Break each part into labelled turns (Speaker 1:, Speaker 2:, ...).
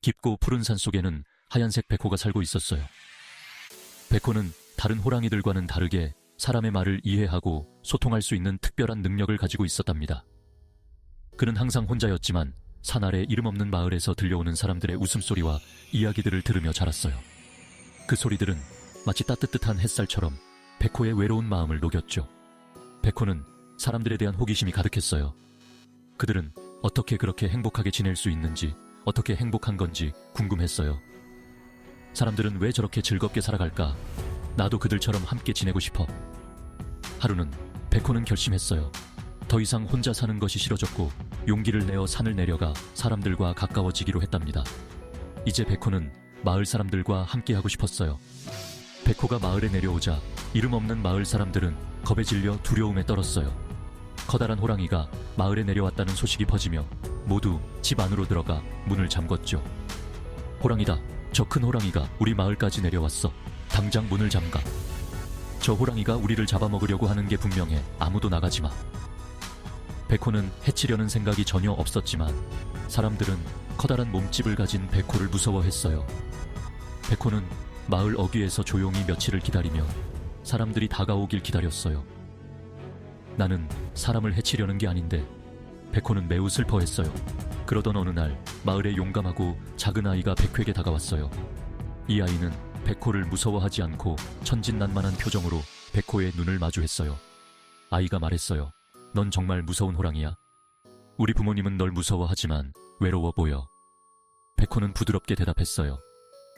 Speaker 1: 깊고 푸른 산 속에는 하얀색 백호가 살고 있었어요. 백호는 다른 호랑이들과는 다르게 사람의 말을 이해하고 소통할 수 있는 특별한 능력을 가지고 있었답니다. 그는 항상 혼자였지만 산 아래 이름 없는 마을에서 들려오는 사람들의 웃음소리와 이야기들을 들으며 자랐어요. 그 소리들은 마치 따뜻한 햇살처럼 백호의 외로운 마음을 녹였죠. 백호는 사람들에 대한 호기심이 가득했어요. 그들은 어떻게 그렇게 행복하게 지낼 수 있는지, 어떻게 행복한 건지 궁금했어요. 사람들은 왜 저렇게 즐겁게 살아갈까? 나도 그들처럼 함께 지내고 싶어. 하루는 백호는 결심했어요. 더 이상 혼자 사는 것이 싫어졌고 용기를 내어 산을 내려가 사람들과 가까워지기로 했답니다. 이제 백호는 마을 사람들과 함께하고 싶었어요. 백호가 마을에 내려오자 이름 없는 마을 사람들은 겁에 질려 두려움에 떨었어요. 커다란 호랑이가 마을에 내려왔다는 소식이 퍼지며 모두 집 안으로 들어가 문을 잠궜죠. 호랑이다. 저 큰 호랑이가 우리 마을까지 내려왔어. 당장 문을 잠가. 저 호랑이가 우리를 잡아먹으려고 하는 게 분명해. 아무도 나가지 마. 백호는 해치려는 생각이 전혀 없었지만 사람들은 커다란 몸집을 가진 백호를 무서워했어요. 백호는 마을 어귀에서 조용히 며칠을 기다리며 사람들이 다가오길 기다렸어요. 나는 사람을 해치려는 게 아닌데 백호는 매우 슬퍼했어요. 그러던 어느 날 마을에 용감하고 작은 아이가 백호에게 다가왔어요. 이 아이는 백호를 무서워하지 않고 천진난만한 표정으로 백호의 눈을 마주했어요. 아이가 말했어요. 넌 정말 무서운 호랑이야. 우리 부모님은 널 무서워하지만 외로워 보여. 백호는 부드럽게 대답했어요.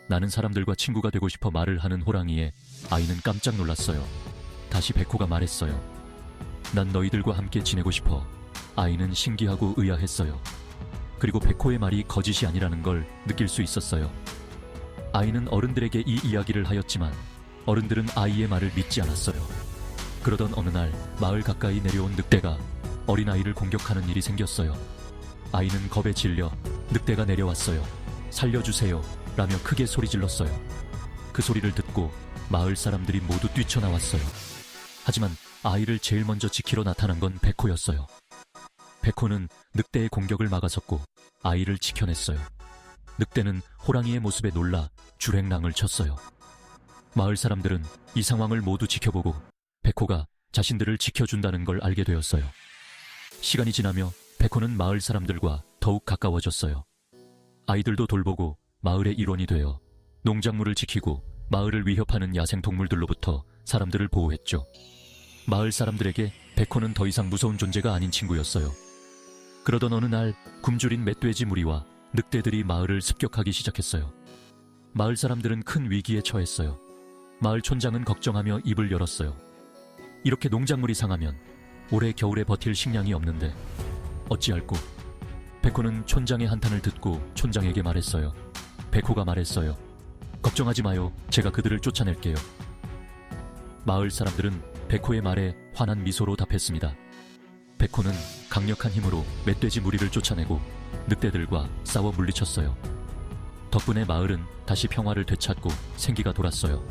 Speaker 1: 나는 사람들과 친구가 되고 싶어 말을 하는 호랑이에 아이는 깜짝 놀랐어요. 다시 백호가 말했어요. 난 너희들과 함께 지내고 싶어. 아이는 신기하고 의아했어요. 그리고 백호의 말이 거짓이 아니라는 걸 느낄 수 있었어요. 아이는 어른들에게 이 이야기를 하였지만 어른들은 아이의 말을 믿지 않았어요. 그러던 어느 날 마을 가까이 내려온 늑대가 어린아이를 공격하는 일이 생겼어요. 아이는 겁에 질려 늑대가 내려왔어요. 살려주세요. 라며 크게 소리 질렀어요. 그 소리를 듣고 마을 사람들이 모두 뛰쳐나왔어요. 하지만 아이를 제일 먼저 지키러 나타난 건 백호였어요. 백호는 늑대의 공격을 막아섰고 아이를 지켜냈어요. 늑대는 호랑이의 모습에 놀라 줄행랑을 쳤어요. 마을 사람들은 이 상황을 모두 지켜보고 백호가 자신들을 지켜준다는 걸 알게 되었어요. 시간이 지나며 백호는 마을 사람들과 더욱 가까워졌어요. 아이들도 돌보고 마을의 일원이 되어 농작물을 지키고 마을을 위협하는 야생 동물들로부터 사람들을 보호했죠. 마을 사람들에게 백호는 더 이상 무서운 존재가 아닌 친구였어요. 그러던 어느 날 굶주린 멧돼지 무리와 늑대들이 마을을 습격하기 시작했어요. 마을 사람들은 큰 위기에 처했어요. 마을 촌장은 걱정하며 입을 열었어요. 이렇게 농작물이 상하면 올해 겨울에 버틸 식량이 없는데 어찌할꼬? 백호는 촌장의 한탄을 듣고 촌장에게 말했어요. 백호가 말했어요. 걱정하지 마요. 제가 그들을 쫓아낼게요. 마을 사람들은 백호의 말에 환한 미소로 답했습니다. 백호는 강력한 힘으로 멧돼지 무리를 쫓아내고 늑대들과 싸워 물리쳤어요. 덕분에 마을은 다시 평화를 되찾고 생기가 돌았어요.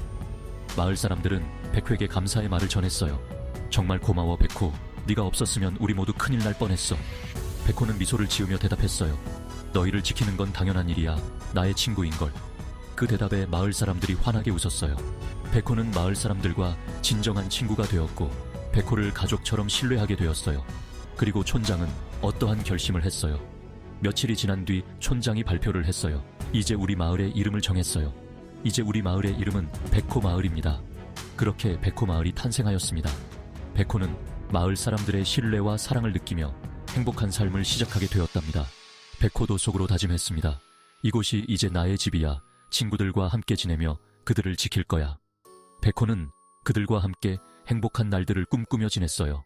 Speaker 1: 마을 사람들은 백호에게 감사의 말을 전했어요. 정말 고마워 백호. 네가 없었으면 우리 모두 큰일 날 뻔했어. 백호는 미소를 지으며 대답했어요. 너희를 지키는 건 당연한 일이야. 나의 친구인 걸. 그 대답에 마을 사람들이 환하게 웃었어요. 백호는 마을 사람들과 진정한 친구가 되었고 백호를 가족처럼 신뢰하게 되었어요. 그리고 촌장은 어떠한 결심을 했어요. 며칠이 지난 뒤 촌장이 발표를 했어요. 이제 우리 마을의 이름을 정했어요. 이제 우리 마을의 이름은 백호 마을입니다. 그렇게 백호 마을이 탄생하였습니다. 백호는 마을 사람들의 신뢰와 사랑을 느끼며 행복한 삶을 시작하게 되었답니다. 백호도 속으로 다짐했습니다. 이곳이 이제 나의 집이야. 친구들과 함께 지내며 그들을 지킬 거야. 백호는 그들과 함께 행복한 날들을 꿈꾸며 지냈어요.